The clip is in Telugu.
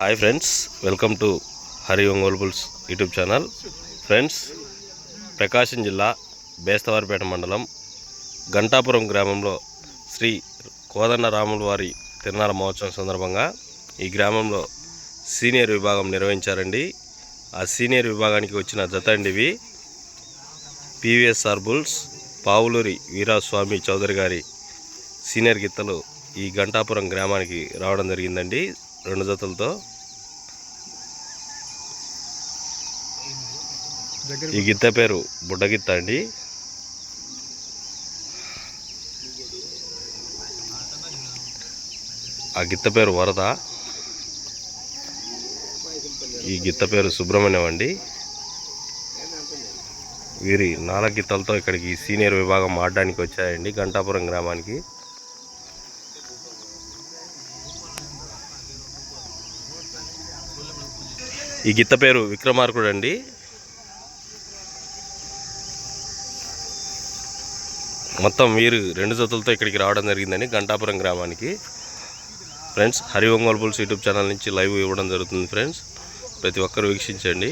Hi friends welcome to Hari Ongole bulls YouTube channel friends Prakasam జిల్లా బేస్తవారిపేట మండలం గంటాపురం గ్రామంలో శ్రీ కోదండ రాముల వారి తిరునాల మహోత్సవం సందర్భంగా ఈ గ్రామంలో సీనియర్ విభాగం నిర్వహించారండి. ఆ సీనియర్ విభాగానికి వచ్చిన జతండివి పివిఎస్ఆర్ బుల్స్ పావులూరి వీరాస్వామి చౌదరి గారి సీనియర్ గిత్తలు ఈ గంటాపురం గ్రామానికి రావడం జరిగిందండి. రెండు జతలతో. ఈ గిత్త పేరు బుడ్డగిత్త అండి. ఆ గిత్త పేరు వరద. ఈ గిత్త పేరు సుబ్రహ్మణ్యం అండి. వీరి నాలుగు గిత్తలతో ఇక్కడికి సీనియర్ విభాగం ఆడడానికి వచ్చాయండి గంటాపురం గ్రామానికి. ఈ గిత్త పేరు విక్రమార్కుడు అండి మొత్తం వీరు రెండు జతలతో ఇక్కడికి రావడం జరిగిందని గంటాపురం గ్రామానికి. Friends Hari bulls YouTube channel నుంచి లైవ్ ఇవ్వడం జరుగుతుంది ఫ్రెండ్స్. ప్రతి ఒక్కరు వీక్షించండి.